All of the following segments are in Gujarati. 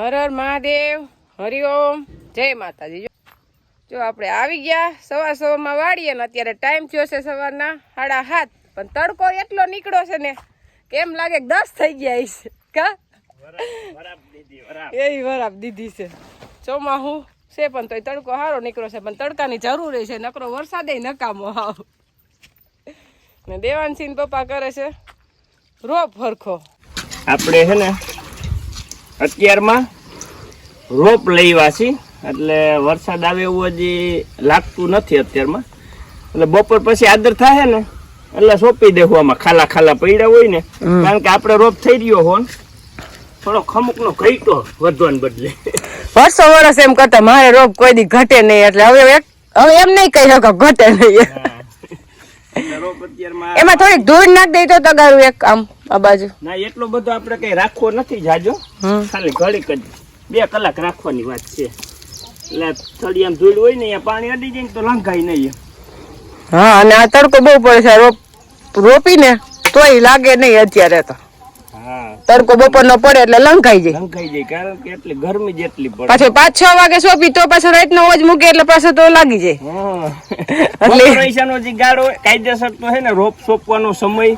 હર હર મહાદેવ હરિઓમ જય માતાજી. જો- આપણે આવી ગયા સવાર સવારમાં વાળીએ ને અત્યારે ટાઈમ થયો છે સવારના સાડા સાત. પણ તડકો એટલો નીકળ્યો છે ને કેમ લાગે કે દસ થઈ ગયા છે. કા? એવી વરાપ દીધી છે. ચોમાહું છે પણ તોય તડકો સારો નીકળ્યો છે પણ તડકાની જરૂર છે નકરો વરસાદે નકામો આવ ને દેવાનસિંહ પપ્પા કરે છે રોપ હરખો. આપણે છે ને અત્યારમાં રોપ લઈવા છીએ એટલે વરસાદ આવે એવું હજી લાગતું નથી અત્યારમાં. એટલે બપોર પછી આદર થાય ને એટલે સોંપી દેવું આમાં. ખાલા ખાલા પડ્યા હોય ને કારણ કે આપણે રોપ થઈ રહ્યો હોય થોડો ખમુકનો ઘટો વધવાને બદલે. વર્ષો વર્ષ એમ કરતા મારે રોપ કોઈ દી ઘટે નહીં એટલે હવે હવે એમ નહીં કહી શકો ઘટે નહીં. એમાં થોડીક ધૂળ નાખ દઈ તો તગારું એક આમ આ બાજુ. ના એટલો બધો આપણે કઈ રાખવો નથી જાજો. ખાલી ઘડીક જ. બે કલાક રાખવાની વાત છે. એટલે થોડી આમ ધૂળ હોય ને અહીંયા પાણી અડી જાય તો લંઘાય નહીં હા અને આ તડકો બહુ પડે છે. રોપ રોપીને તોય લાગે નહીં અત્યારે તો. તડકો બપોર નો પડે એટલે લંકાઈ જાય. લંઘાઈ જાય કારણ કે એટલી ગરમી જેટલી પડે. પાછો પાંચ છ વાગે સોપી તો પાછો રાતનો અવાજ મૂકે એટલે પાછો તો લાગી જાય. હા. પૈસા નો જે ગાળો કાયદેસર તો હે ને રોપ સોંપવાનો સમય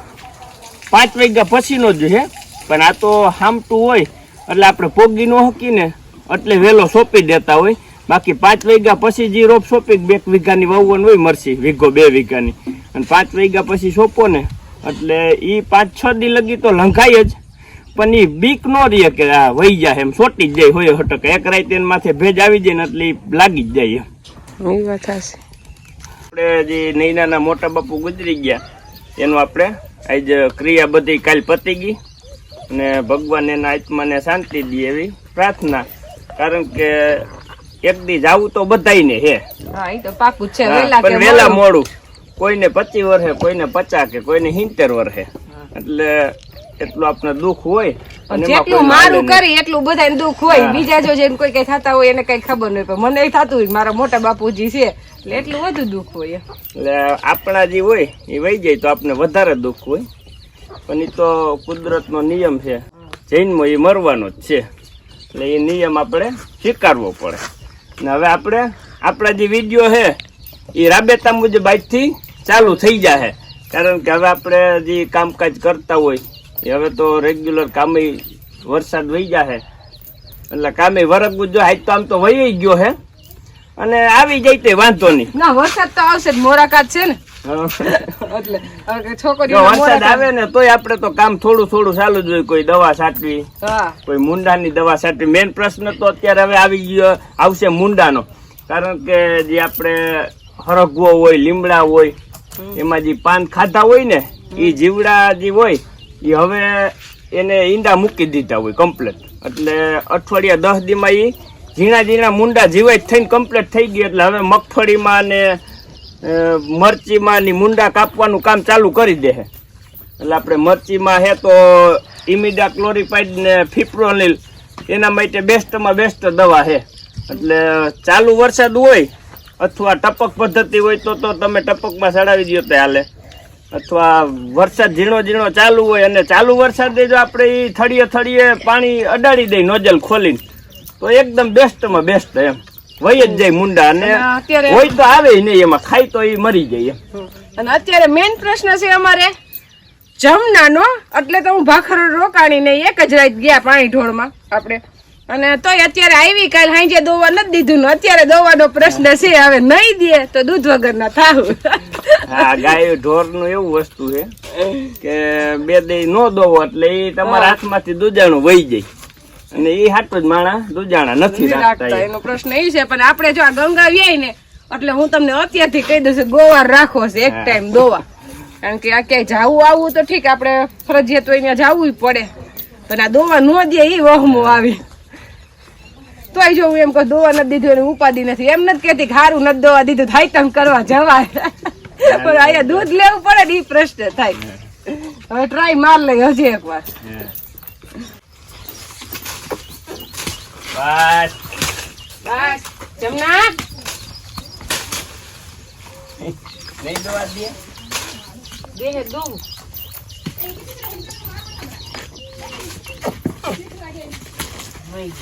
પાંચ વાગ્યા પછીનો જ છે પણ આ તો હામટું હોય એટલે આપણે પોગી ન હકીને એટલે વહેલો સોંપી દેતા હોય. બાકી પાંચ વાગ્યા પછી જે રોપ સોંપી બે વીઘાની વાવવાનું હોય મરસી વીઘો બે વીઘાની. અને પાંચ વાગ્યા પછી સોંપો ને એટલે એ પાંચ છ દી લગી તો લંઘાય જ. પણ એ બીક ન રહે કે આ વહી જાય એમ સોટી જ જાય હોય હટક. એક રાય એના માથે ભેજ આવી જાય ને એટલે લાગી જ જાય એમ. એ વાત હશે આપણે જે નૈનાના મોટા બાપુ ગુજરી ગયા એનું આપણે આજ ક્રિયા બધી કાલ પતી ગઈ અને ભગવાન એના આત્માને શાંતિ દે એવી પ્રાર્થના. કારણ કે એક દી જાવું તો બધાયને હે. પણ વેલા મોડું. કોઈને પચીસ વર્ષે કોઈને પચાસ કે કોઈને હિંતેર વર્ષે એટલે એટલું આપણે દુઃખ હોય જેટલું મારું કરી એટલું બધાને દુઃખ હોય. બીજા જો જેને કોઈ કઈ થતા હોય એને કઈ ખબર નહીં મને થતું હોય મારા મોટા બાપુજી છે એટલે એટલું વધુ દુઃખ હોય. એટલે આપણા જે હોય, એ વહી જાય તો આપણે વધારે દુઃખ હોય. પણ એ તો કુદરતનો નિયમ છે. જૈનમાં એ મરવાનો જ છે. એટલે એ નિયમ આપણે સ્વીકારવો પડે. ને હવે આપણે, આપણા જે વીડિયો છે એ રાબેતા મુજબ આજથી ચાલુ થઈ જાય કારણ કે હવે આપણે જે કામકાજ કરતા હોય, એ હવે તો રેગ્યુલર કામે વરસાદ વહી જાય એટલે કામે વરગવું જો આજ તો આમ તો વહી ગયો હે. અને આવી જાય તે વાંધો નહીં. ના વરસાદ તો આવશે મોરાકાત છે ને? એટલે છોકરીઓ વરસાદ આવે ને તોય આપણે તો કામ થોડું થોડું ચાલુ જ હોય કોઈ દવા છાંટવી કોઈ મુંડાની દવા છાંટવી. મેન પ્રશ્ન તો અત્યારે હવે આવી ગયો આવશે મુંડાનો. કારણ કે જે આપણે હરગવો હોય લીમડા હોય એમાં જે પાન ખાધા હોય ને એ જીવડા જે હોય એ હવે એને ઈંડા મૂકી દીધા હોય કમ્પ્લેટ એટલે અઠવાડિયા દસ દીમાં એ ઝીણા ઝીણા મુંડા જીવાય થઈને કમ્પ્લીટ થઈ ગઈ એટલે હવે મગફળીમાં ને મરચીમાં ની મુંડા કાપવાનું કામ ચાલુ કરી દે એટલે આપણે મરચીમાં હે તો ઇમિડા ક્લોરીફાઈડ ને ફિપ્રોનિલ, એના માટે બેસ્ટમાં બેસ્ટ દવા છે એટલે ચાલુ વરસાદ હોય, અથવા ટપક પદ્ધતિ હોય તો તો તમે ટપકમાં ચડાવી દો તો હાલે. અથવા વરસાદ ઝીણો ઝીણો ચાલુ હોય અને ચાલુ વરસાદે જો આપણે એ થળીએ થળીએ પાણી અડાડી દઈ નોજલ ખોલીને તો એકદમ બેસ્ટમાં બેસ્ટ એમ. વહી જ જાય મુંડા અને હોય તો આવે નહીં એમાં ખાય તો એ મરી જાય એમ. અને અત્યારે મેઇન પ્રશ્ન છે અમારે જમનાનો એટલે તો હું ભાખર રોકાણી નહીં એક જ રાત ગયા પાણી ઢોળમાં આપણે. અને તોય અત્યારે આવી કાલ હાંજે દોવા નથી દીધું ને અત્યારે દોવાનો પ્રશ્ન છે હવે નહીં દે તો દૂધ વગર ના થાવું હા ગાય ઢોરનું એવું વસ્તુ છે કે બે દઈ નો દોવો એટલે એ તમારા હાથમાંથી દૂધાણું વહી જાય. અને એ હાટું જ માણા દુજાણા નથી રાખતા એનો પ્રશ્ન એ છે પણ આપણે જો આ ગંગા વ્યાય ને એટલે હું તમને અત્યારથી કહી દઉં છું ગોવાર રાખો છે એક ટાઈમ દોવા. કારણ કે આ ક્યાંય જાવું આવવું તો ઠીક આપણે ફરજિયાત હોય ત્યાં જાવું પડે. પણ આ દોવા ન દે એ વહમો આવી. તોય જો હું એમ કહું દોવા નથી દીધું એની ઉપાધિ નથી. એમ નથી કહેતી કે સારું નથી દોવા દીધું થાય તમ કરવા જવાય. પણ અહીંયા દૂધ લેવું પડે ને એ પ્રશ્ન થાય. હવે ટ્રાય માર લઈ હજી એક વાર બસ. બસ. જમના નહીં દોવા દે. દેહ દઉં નહીં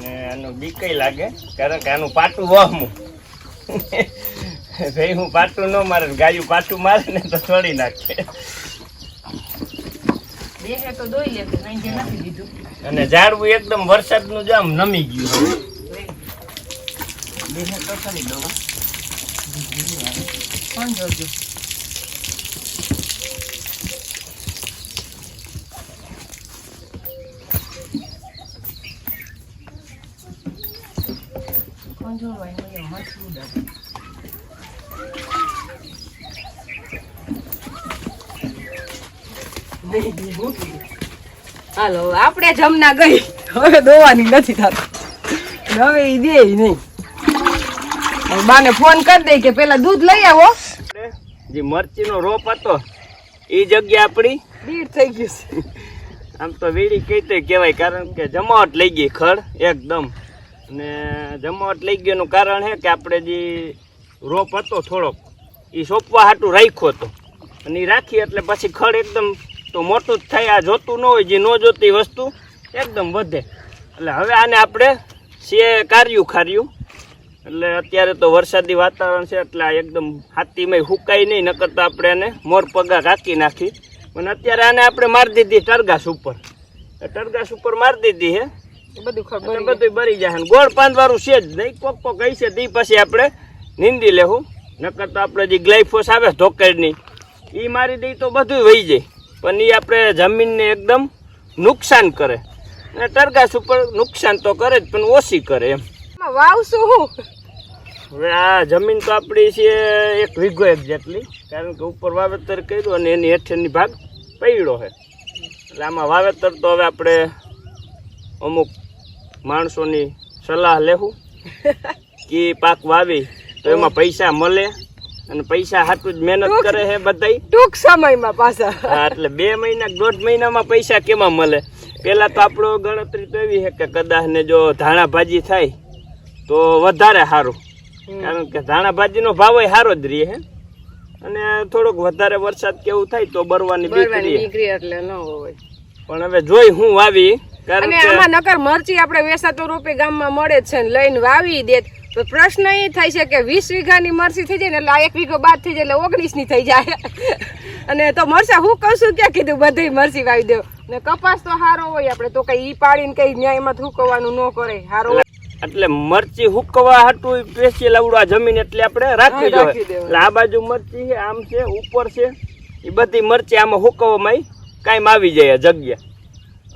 ને આનું બીકય લાગે કારણ કે આનું પાટું વહમું ભાઈ હું પાટું ન મારે ગાયું પાટું મારે ને તો છોડી નાખે. દેહે તો દોઈ લે નહીં નથી દીધું અને ઝાડવું એકદમ વરસાદનું જ આમ નમી ગયું હવે દેહે તો ખરી દવા. પણ જોજો? કંજોળવાય નહીં, મરચું ઉડાડે. નહીં, નહીં, મૂકી દે. હાલો આપણે જમના ગઈ. હવે દોવાની નથી થતી. હવે એ દે નહીં. બાને ફોન કરી દઈ કે પેલા દૂધ લઈ આવો. જે મરચીનો રોપ હતો. એ જગ્યા આપણી. દીડ થઈ ગઈ છે. આમ તો વીડી કઈ તે કહેવાય? કારણ કે જમાવટ લઈ ગઈ ખડ એકદમ. ને જમાવટ લઈ ગયાનું કારણ છે કે આપણે જે રોપ હતો થોડોક એ સોંપવા હાટું રાખ્યો હતો. અને એ રાખી એટલે પછી ખડ એકદમ તો મોટું જ થાય આ જોતું ન હોય જે ન જોતી વસ્તુ એકદમ વધે. એટલે હવે આને આપણે સે કાર્યું ખાર્યું. એટલે અત્યારે તો વરસાદી વાતાવરણ છે એટલે આ એકદમ હાથીમાં હુકાય નહીં નકર તો આપણે એને મોર પગા કાકી નાખી. પણ અત્યારે આને આપણે મારી દીધી ટરગાસ ઉપર. ટરગાસ ઉપર મારી દીધી હે. બધું બધું બરી જાય. ગોળ પાંદવાળું છે જ નહીં. કોક કોક હઈ છે તે પછી આપણે નીંદી લેવું નકર તો આપણે જે ગ્લાયફોસ આવે ધોકેડની એ મારી દઈ તો બધું વહી જાય. પણ એ આપણે જમીનને એકદમ નુકસાન કરે. અને ટરગાસ ઉપર નુકસાન તો કરે જ પણ ઓછી કરે એમ. વાવશું હું હવે આ જમીન તો આપણી છે એક વીઘો એક જેટલી કારણ કે ઉપર વાવેતર કર્યું અને એની હેઠળની ભાગ પડ્યો છે. એટલે આમાં વાવેતર તો હવે આપણે અમુક માણસોની સલાહ લેવું કે પાક વાવી તો એમાં પૈસા મળે. અને પૈસા હાટું જ મહેનત કરે છે બધાય. ટૂંક સમયમાં પાછા. હા, એટલે બે મહિના દોઢ મહિનામાં પૈસા કેમાં મળે? પેલા તો આપણો ગણતરી તો એવી છે કે કદાચ ને જો ધાણા ભાજી થાય તો વધારે સારું કારણ કે ધાણા ભાજીનો ભાવ સારો જ રહે અને થોડોક વધારે વરસાદ કેવું થાય તો બરવાની બીક બરવાની રહે. નીકળી એટલે ન હોય. પણ હવે જોઈ હું વાવી કારણ કે આમાં નકર મરચી આપણે વેસાતો રૂપે ગામમાં મળે છે ને લઈને વાવી દે. તો પ્રશ્ન એ થાય છે કે વીસ વીઘાની મરચી થઈ જાય ને એટલે એક વીઘો બાદ થઈ જાય એટલે ઓગણીસની થઈ જાય. અને તો મરચા હું કહું છું ક્યાં કીધું? બધી મરસી વાવી દેવ ને કપાસ તો સારો હોય આપણે તો કઈ ઈ પાડીને કઈ ન્યાયમાં થૂકવાનું ન કરે સારો હોય. એટલે મરચી હુકવા હતું પેસી લાવડવા જમીન એટલે આપણે રાખવી જોઈએ. એટલે આ બાજુ મરચી આમ છે ઉપર છે એ બધી મરચી આમાં હુકવામાં કાંઈ આવી જાય આ જગ્યા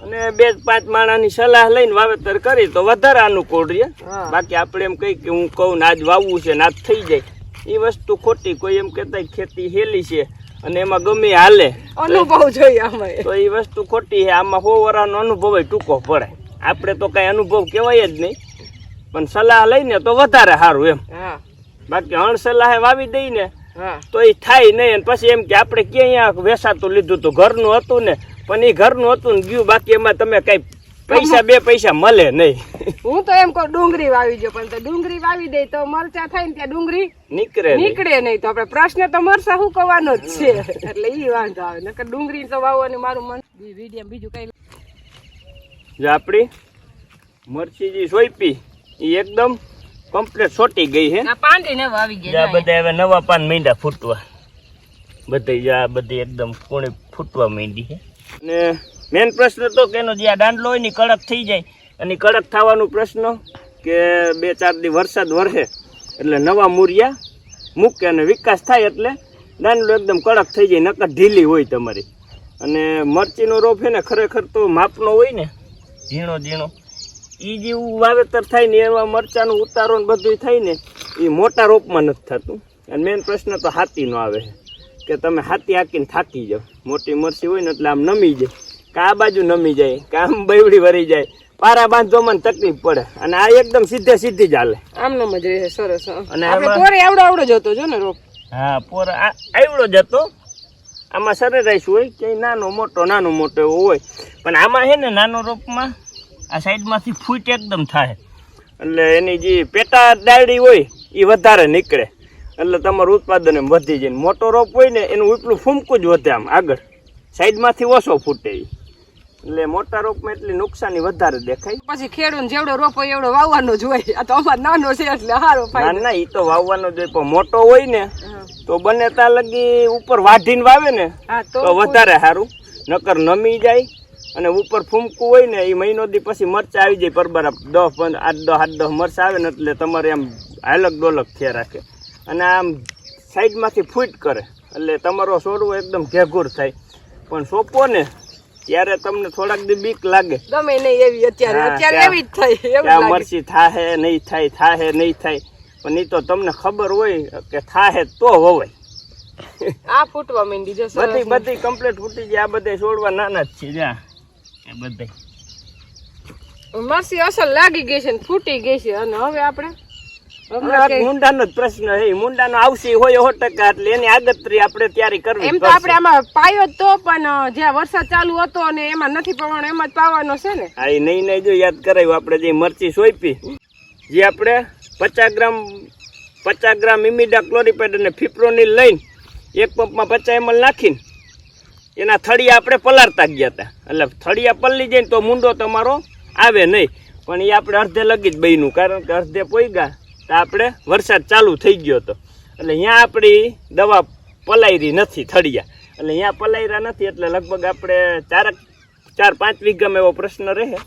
અને બે પાંચ માણાની સલાહ લઈને વાવેતર કરી તો વધારે અનુકૂળ રહે. બાકી આપણે એમ કહી કે હું કહું ને આજ વાવવું છે ને આજ થઈ જાય. એ વસ્તુ ખોટી કોઈ એમ કહેતા ખેતી હેલી છે અને એમાં ગમે હાલે. અનુભવ જોઈએ આમાં તો એ વસ્તુ ખોટી છે આમાં સો વરાનો અનુભવ ટૂંકો પડે. આપણે તો કાંઈ અનુભવ કહેવાય જ નહીં. પણ સલાહ લઈને તો વધારે સારું એમ. બાકી હણ સલાહે વાવી દઈ ને તો એ થાય નહીં. પછી એમ કે આપણે ક્યાં વેસાતું લીધું હતું ઘરનું હતું ને પણ એ ઘરનું હતું ને ગયું બાકી એમાં તમે કઈ પૈસા બે પૈસા મળે નહીં. હું તો એમ કહું ડુંગળી વાવી જો પણ તો ડુંગળી વાવી દે તો મરચા થાય ને ત્યાં ડુંગળી નીકળે નીકળે નહીં. તો આપણે પ્રશ્ન તો મરસા હુકવાનો જ છે? એટલે ઈ વાંધો આવે. નકર ડુંગળી તો વાવવાનું મારું મન વીડિયો બીજું કઈ જો આપણી મરચી જે સોઈપી એ એકદમ કમ્પ્લીટ સોટી ગઈ છે આ પાંડી ને વાવી ગયા બધા હવે નવા પાન મીંડા ફૂટવા. બધી જ્યાં બધી એકદમ કોણી ફૂટવા માંડી છે ને મેન પ્રશ્ન તો કે એનો જે આ દાંડલો હોય ને કડક થઈ જાય. અને કડક થવાનો પ્રશ્ન કે બે ચાર દી વરસાદ વરસે એટલે નવા મૂરિયા મૂકે અને વિકાસ થાય એટલે દાંડલો એકદમ કડક થઈ જાય, નકર ઢીલી હોય તમારી. અને મરચીનો રોપ છે ને ખરેખર તો માપનો હોય ને, ઝીણો ઝીણો. એ જેવું વાવેતર થાય ને એવા મરચાનું ઉતારો ને બધું થાય ને એ મોટા રોપમાં નથી થતું. અને મેન પ્રશ્ન તો હાથીનો આવે છે. કે તમે હાથી હાકીને થાકી જાઓ. મોટી મરસી હોય ને એટલે આમ નમી જાય. કે આ બાજુ નમી જાય કે આમ બેવડી વરી જાય. પારા બાંધવામાં તકલીફ પડે. અને આ એકદમ સીધે સીધી જ હાલે. નમ જ રહે સરસ અને પોરે આવડો આવડો જતો જો ને રોપ. હા પોર આવડો જ હતો. આમાં સરેરાશ હોય કે નાનો મોટો નાનો મોટો એવો હોય. પણ આમાં છે ને નાનો રોપમાં આ સાઈડમાંથી ફૂટ એકદમ થાય. એટલે એની જે પેટા ડાયડી હોય એ વધારે નીકળે. એટલે તમારું ઉત્પાદન એમ વધી જાય મોટો રોપ હોય ને એનું ઉપલું ફૂમકું જ વધે આમ આગળ. સાઈડમાંથી ઓછો ફૂટે એટલે મોટા રોપમાં એટલી નુકસાની વધારે દેખાય. પછી ખેડૂત જેવડો રોપો એવડો વાવવાનો જ હોય. આ તો અમાર નાનો છે એટલે સારો ના ફાયદો. ના એ તો વાવવાનો જ હોય, પણ મોટો હોય ને તો બને ત્યાં લગી ઉપર વાઢીને વાવે ને તો તો વધારે સારું નકર નમી જાય અને ઉપર ફૂમકું હોય ને એ મહિનો દી પછી મરચા આવી જાય પરબરા દસ પંદર આઠ દસ આઠ દસ મરચા આવે ને એટલે તમારે એમ હાલક ડોલક થયા રાખે. અને આમ સાઈડમાંથી ફૂટ કરે. એટલે તમારો સોડવો એકદમ ઘેઘૂર થાય. પણ સોંપો ને ત્યારે તમને થોડાક દી બીક લાગે. ગમે નહીં એવી અત્યારે. અત્યારે એવી જ થાય એવું મરચી થાહે નહીં થાય થાહે નહીં થાય. પણ એ તો તમને ખબર હોય કે થાહે તો વવાય આ ફૂટવા માંડી જશે. બધી બધી કમ્પ્લીટ ફૂટી જાય. આ બધા છોડવા નાના જ છે જા. એ બધા મરસી અસર લાગી ગઈ છે ને ફૂટી ગઈ છે. અને હવે આપણે મુંડાનો જ પ્રશ્ન છે. મુંડાનો આવશે હોય સો ટકા એટલે એની આગતરી આપણે તૈયારી કરવી એમ તો આપણે આમાં પાયો તો પણ જ્યાં વરસાદ ચાલુ હતો અને એમાં નથી પડવાનો એમાં જ પાવાનો છે ને. હા એ નહીં નહીં જો યાદ કરાવ્યું આપણે જે મરચી સોંપી જે આપણે પચાસ ગ્રામ પચાસ ગ્રામ ઇમિડા ક્લોરીપેડ અને ફિપ્રોનિલ લઈને એક પંપમાં પચાસ એમએલ નાખીને એના થળિયા આપણે પલાળતા ગયા હતા. એટલે થળિયા પલળી જાય તો મુંડો તમારો આવે નહીં. પણ એ આપણે અડધે લગી જ બન્યું કારણ કે અડધે પોઈગા. તો આપણે વરસાદ ચાલુ થઈ ગયો હતો. એટલે અહીંયા આપણી દવા પલાયરી નથી થળિયા. એટલે અહીંયા પલાયરા નથી એટલે લગભગ આપણે ચારક ચાર પાંચ વીઘામાં એવો પ્રશ્ન રહે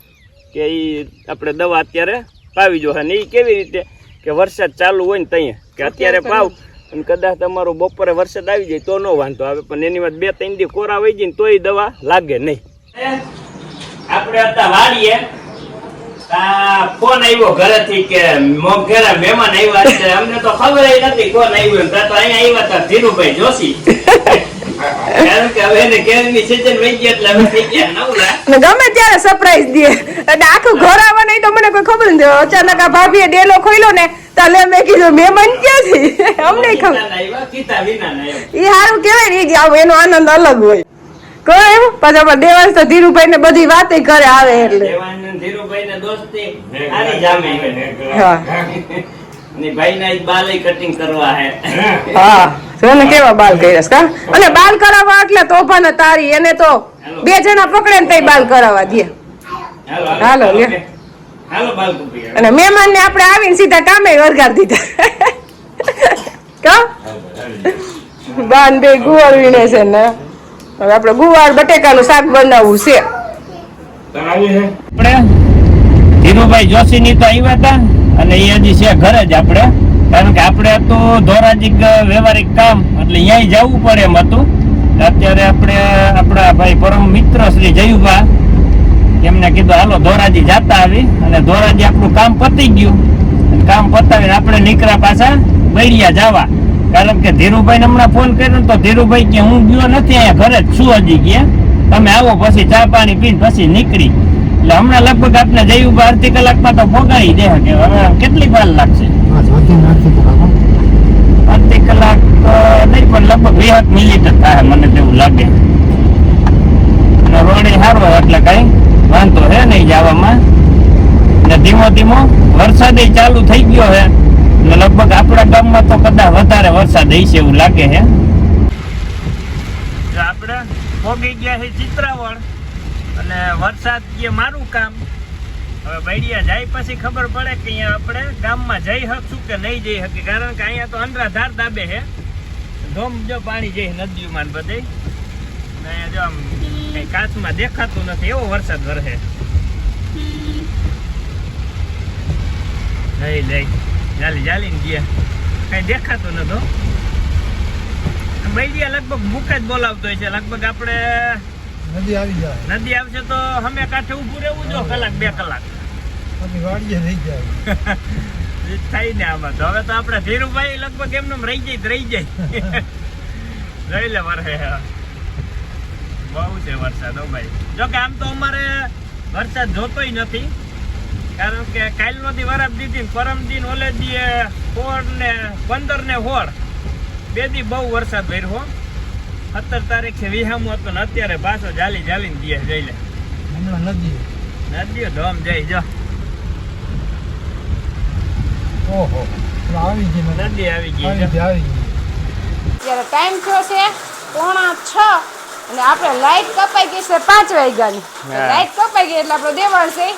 કે એ આપણે દવા અત્યારે પાવી જોઈએ. અને એ કેવી રીતે કે વરસાદ ચાલુ હોય ને ત્યાં કે અત્યારે પાવ અને કદાચ તમારો બપોરે વરસાદ આવી જાય તો નો વાંધો આવે પણ એની વાત બે ત્રણ દી કોરા વહી જાય ને તોય દવા લાગે નહીં. આપણે હતા વાડીએ ફોન આવ્યો ઘરેથી કે મોઘેરા મહેમાન આવ્યા છે. અમને તો ખબર નથી કોણ આવ્યું એમ. તો અહીંયા આવ્યા હતા ધીરુભાઈ જોશી. કારણ કે હવે એને કેળની season વહી ગઈ એટલે હવે થઈ ગયા નવરા અને ગમે ત્યારે સરપ્રાઈઝ દે. એટલે આખું ઘર આવે નહીં તો મને કોઈ ખબર નથી. અચાનક આ ભાભીએ ડેલો ખોલ્યો ને તાલે મેં કીધું મહેમાન ક્યાંથી અમને ખબર. એ સારું કેવાય ને એનો આનંદ અલગ હોય. કહો એવું પાછા દેવાંશ તો ધીરુભાઈ ને બધી વાતે કરે આવે એટલે. દેવાનંદ ને દોસ્તી સારી જામી. છે. હા. અને બાલ કટિંગ કરવા હે. હા. જો કેવા બાલ કર્યા છે, કા? અને બાલ કરાવવા એટલે તોફાન તારી એને તો બે જણા પકડે ને તઈ બાલ કરાવવા દે. હાલો હાલો, લે. હાલો બાલ કુપી અને મહેમાન ને આપણે આવીને સીધા કામે વરગાર દીધા. કા? બાન બે ગુવાર વીણે છે ને. હવે આપણે ગુવાર બટેકાનું શાક બનાવવું છે. આપણે ધીરુભાઈ જોશી ની તો આવ્યા હતા અને એ છે ઘરે જ આપણે. કારણ કે આપણે તો ધોરાજી વ્યવહારિક કામ, એટલે અહીંયા જવું પડે એમ હતું. અત્યારે આપણે આપણા ભાઈ પરમ મિત્ર શ્રી જયુભા, એમને કીધું, હાલો, ધોરાજી જાતા આવી. અને ધોરાજી આપણું કામ પતી ગયું. કામ પતાવીને આપણે નીકળ્યા પાછા બૈરિયા જવા. કારણ કે ધીરુભાઈ હમણાં ફોન કર્યો તો ધીરુભાઈ કે, હું ગયો નથી અહીંયા, ઘરે જ છું હજી ગયા તમે આવો પછી ચા પાણી પીને પછી નીકળી. એટલે હમણાં લગભગ આપણે ઊભા અડધી કલાકમાં તો પોગાડી દે કે હવે કેટલી વાર લાગશે? અડધી કલાક નહીં પણ લગભગ વીસ મિનિટ જ થાય મને તેવું લાગે. અને રોડે સારો એટલે કઈ વાંધો હે નહીં જવામાં ને ધીમો ધીમો વરસાદ ચાલુ થઈ ગયો હે. ને લગભગ આપણા ગામમાં તો કદાચ વધારે વરસાદ હશે એવું લાગે હે. આપણે પોગી ગયા છે ચિત્રાવળ. અને વરસાદ જે મારું કામ, હવે બૈડિયા જાય પછી ખબર પડે કે અહીંયા આપણે ગામમાં જઈ શકશું કે નહીં જઈ શકીએ. કારણ કે અહીંયા તો અંધરાધાર દાબે છે. ધોમ જો પાણી જાય નદીઓમાં ને બધે. ને જો આમ કંઈ કાચમાં દેખાતું નથી, એવો વરસાદ વરસે. લઈ લઈ જાલી, જાલીને ગયા. કઈ દેખાતું નતું બૈડિયા લગભગ મુકે જ બોલાવતો છે. લગભગ આપણે નદી આવી જાય. નદી આવશે તો અમે કાંઠે ઊભું રહેવું જો કલાક બે કલાક. પછી વાડીએ રહી જાય. થાય ને આમાં તો. હવે તો આપણે ધીરુભાઈ લગભગ એમને રહી જાય રહી જાય. રહી લે વરસે બહુ છે વરસાદ હો ભાઈ. જો કે આમ તો અમારે વરસાદ જોતોય નથી. કારણ કે કાલનો દી વરાપ દીધી પરમ દિન ઓલે દીએ સોળ ને પંદર ને સોળ બે દી બહુ વરસાદ ભર્યો સત્તર તારીખે વિહામો હતો ને અત્યારે પાછો જાલી જાલીને દે જઈ લે. હમણાં નદી. નદીઓ ધોમ જઈ જો. ઓહો આવી ગઈ નદી આવી ગઈ આવી ગઈ આવી ગઈ. ત્યારે ટાઈમ થયો છે પોણા છ અને આપણે લાઈટ કપાઈ ગઈ છે પાંચ વાગ્યાની. લાઈટ કપાઈ ગઈ એટલે આપણો દેવાળ છે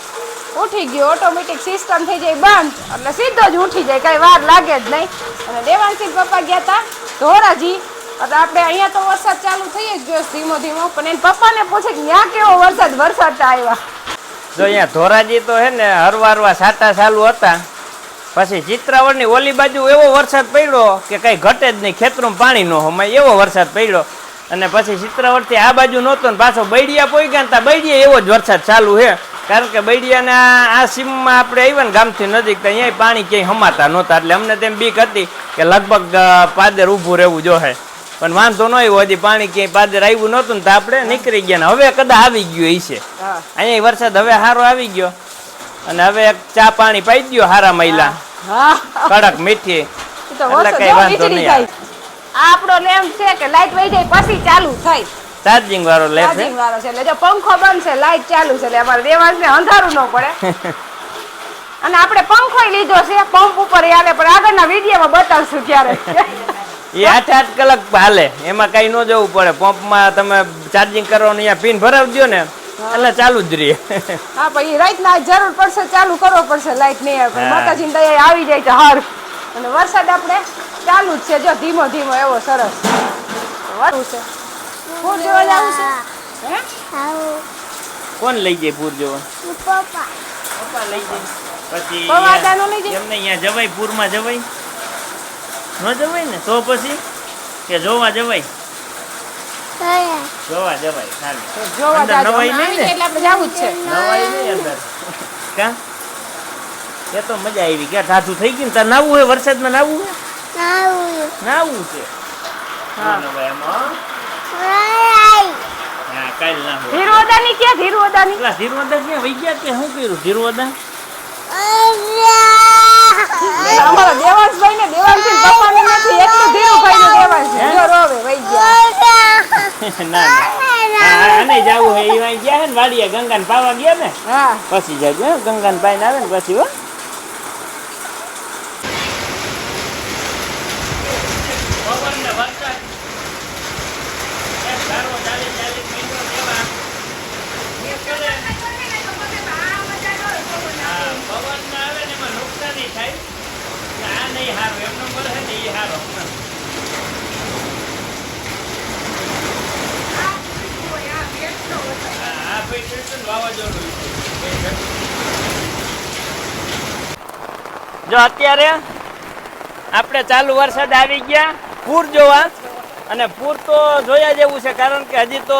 ઉઠી ગયો ઓટોમેટિક સિસ્ટમ થઈ જાય, બંધ. એટલે સીધો જ ઉઠી જાય, કાંઈ વાર લાગે જ નહીં. અને દેવાણસિંહ પપ્પા ગયા હતા ધોરાજી. એટલે આપણે અહીંયા તો વરસાદ ચાલુ થઈ જ ગયો ધીમો ધીમો, પણ એને પપ્પાને પૂછે કે ત્યાં કેવો વરસાદ વરસાદ આવ્યા. જો અહીંયા ધોરાજી તો હે ને હરવારવા સાટા ચાલુ હતા. પછી ચિત્રાવળની ઓલી બાજુ એવો વરસાદ પડ્યો કે કઈ ઘટે જ નહીં, ખેતરમાં પાણી ન હમાય, એવો વરસાદ પડ્યો. અને પછી ચિત્રાવળથી આ બાજુ નહોતો ને પાછો બૈડિયા પોઈ ગયા ત્યાં બૈડિયા એવો જ વરસાદ ચાલુ છે કારણ કે બૈડિયાના આ સીમમાં આપણે આવ્યા ને ગામથી નજીક તો અહીંયા પાણી ક્યાંય હમાતા નહોતા. એટલે અમને તેમ બીક હતી કે લગભગ પાદર ઊભું રહેવું જોહે પણ વાંધો ન આવ્યો હજી પાણી ક્યાંય પાદર આવ્યું નહોતું ને તો આપણે નીકળી ગયા ને હવે કદાચ આવી ગયું હા. અહીંયા વરસાદ હવે સારો આવી ગયો. અને હવે એક ચા પાણી પાઈ ગયો હારા મહિલા. કડક મીઠી. એટલે કઈ વાંધો નહીં આપણો લેમ્પ છે કે લાઈટ વહી જાય પછી ચાલુ થાય. ચાર્જિંગ વાળો લે છે. ચાર્જિંગ વાળો છે. એટલે જો પંખો બંધ છે લાઈટ ચાલુ છે એટલે અમારે દેવાંશને અંધારું ન પડે. અને આપણે પંખો લીધો છે પંપ ઉપર હાલે પણ આગળના વિડીયોમાં બતાવશું ક્યારે. એ આઠ આઠ કલાક હાલે. એમાં કઈ ન જવું પડે. પંપમાં તમે ચાર્જિંગ કરવાનું અહીંયા પિન ભરાવી દો ને એટલે ચાલુ જ રહે. હા પણ એ ના જરૂર પડશે ચાલુ કરવો પડશે લાઈટ નહીં આવે. માતાજી હા. દયા આવી જાય તો હાર. અને વરસાદ આપણે ચાલુ જ છે. જો ધીમો ધીમો એવો સરસ. વરુ છે ફૂલ જોવા જવું છે. હે? કોણ લઈ જાય પૂર જોવા? પપ્પા. લઈ જાય. પછી પપ્પા દાનો લઈ જાય? એમને અહીંયા જવાય પૂરમાં જવાય. ન જવાય ને? તો પછી? કે જોવા જવાય? જોવા જવાય સારું. જોવા નવાઈ નહીં આવી ને? એટલે આપણે જવું જ છે. નવાઈ નહીં અંદર. કા? એ તો મજા આવી કે ઠાઠું થઈ ગયું ને? તાર નાવું હોય વરસાદમાં નાવું હોય નાવું. છે. હા. ભાઈ એમાં, હા કાલ ના હોય. ધીરુવદાની ક્યાં ધીરુવદાની પેલા ધીરવદા ક્યાં વહી ગયા કે શું કર્યું? ધીરવદા અમારા દેવાંશભાઈ ને દેવાંશી પપ્પાને નથી એટલું ધીરુભાઈ નું દેવાંશ જો રોવે વહી ગયા. ના ના. હા, આને જવું હોય વાઈ ગયા હે ને વાડીએ ગંગાને પાવા ગયા ને? હા. પછી જજો ને પાઈ ને આવે ને પછી હો. જો અત્યારે આપણે ચાલુ વરસાદ આવી ગયા, પૂર જોવા. અને પૂર તો જોયા જેવું છે, કારણ કે હજી તો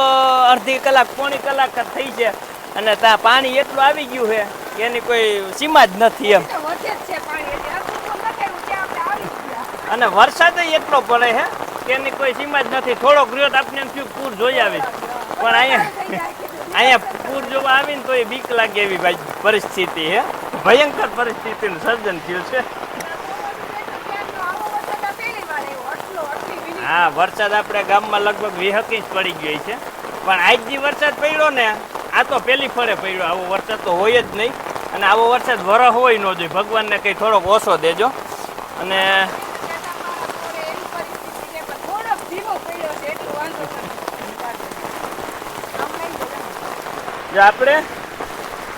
અડધી કલાક, પોણી કલાક જ થઈ છે. અને ત્યાં પાણી એટલું આવી ગયું છે એની કોઈ સીમા જ નથી એમ વધે જ છે પાણી એટલે આ કુટુંબ લખેલું છે આપણે આવી ગયા અને વરસાદ એટલો પડે છે કે એની કોઈ સીમા જ નથી. થોડોક રહ્યો તો એમ થયું પૂર જોઈ આવી પણ અહીંયા અહીંયા પૂર જોવા આવીને તો એ બીક લાગે એવી ભાઈ પરિસ્થિતિ છે ભયંકર પરિસ્થિતિનું સર્જન થયું છે. હા, વરસાદ આપણે ગામમાં લગભગ વિહકી ઇંચ પડી ગઈ છે. પણ આજ જે વરસાદ પડ્યો ને, આ તો પેલી ફરે પડ્યો. આવો વરસાદ તો હોય જ નહીં. અને આવો વરસાદ વર હોય ન જોઈએ. ભગવાનને કંઈ થોડોક ઓછો દેજો. અને જો આપણે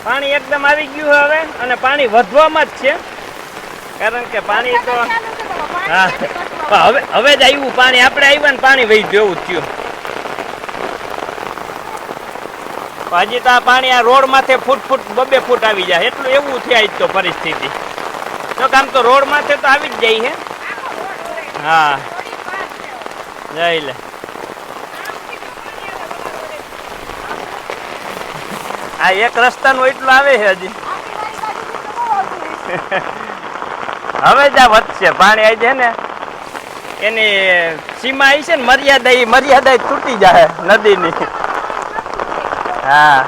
પાણી એકદમ આવી ગયું હવે અને પાણી વધવામાં જ છે. કારણ કે પાણી તો હા. હવે હવે જ આવ્યું પાણી આપણે આવ્યા ને પાણી વહી જેવું જ થયું. હજી તો આ પાણી આ રોડ માથે ફૂટ ફૂટ બબે ફૂટ આવી જાય. એટલું એવું આજ તો પરિસ્થિતિ. તો કામ તો રોડ માથે તો આવી જ જાય હે. હા જઈ લે. આ એક રસ્તાનું એટલું આવે છે હજી. હવે જ આ વધશે, પાણી આવી જાય ને. એની સીમા આવી છે ને, મર્યાદા એ મર્યાદા તૂટી જાય નદીની. હા.